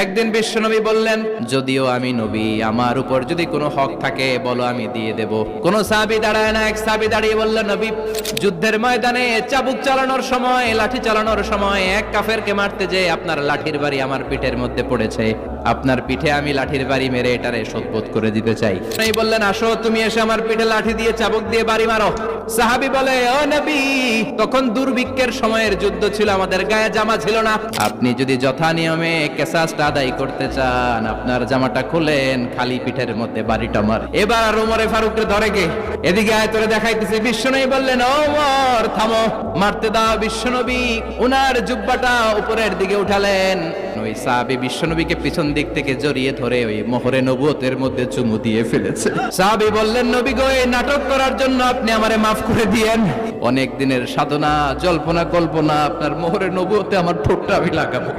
একদিন বিশ্বনবী বললেন, যদিও আমি নবী, আমার উপর যদি কোনো হক থাকে, বলো আমি দিয়ে দেব। কোন সাহাবী দাঁড়ায় না, এক সাহাবী দাঁড়িয়ে বললেন নবী, যুদ্ধের ময়দানে চাবুক চালানোর সময়, লাঠি চালানোর সময়, এক কাফেরকে মারতে যে আপনার লাঠির বাড়ি আমার পিঠের মধ্যে পড়েছে। আপনার পিঠে আমি লাঠির বাড়ি মেরে এটারে শোধবোধ করে দিতে চাই। বললেন, আসো, তুমি এসে আমার পিঠে লাঠি দিয়ে চাবুক দিয়ে বাড়ি মারো। সাহাবি বলে, ও নবী, তখন দুর্ভিক্ষের সময়ের যুদ্ধ ছিল, আমাদের গায়ে জামা ছিল না। আপনি যদি যথা নিয়মে কেসাসটা আদায় করতে চান। আপনার জামাটা খুলেন, খালি পিঠের মধ্যে বাড়িটা মার এবার উমরে ফারুককে ধরে এদিকে আয়, তোরে দেখাইতেছে বললেন ও উমর থামো। মারতে দাও বিশ্বনবী। জুব্বাটা উপরের দিকে উঠালেন। ওই বিশ্বনবীকে পিছন দিক থেকে জড়িয়ে ধরে ওই মোহরে নবুয়তের মধ্যে চুমু দিয়ে ফেলেছে। সাহাবী বললেন, নবী গো, এই নাটক করার জন্য আপনি আমারে মাফ করে দিয়েন। অনেক দিনের সাধনা, জল্পনা, কল্পনা, আপনার মোহরে নবুয়তে আমার ঠোঁটটা আমি লাগাবো।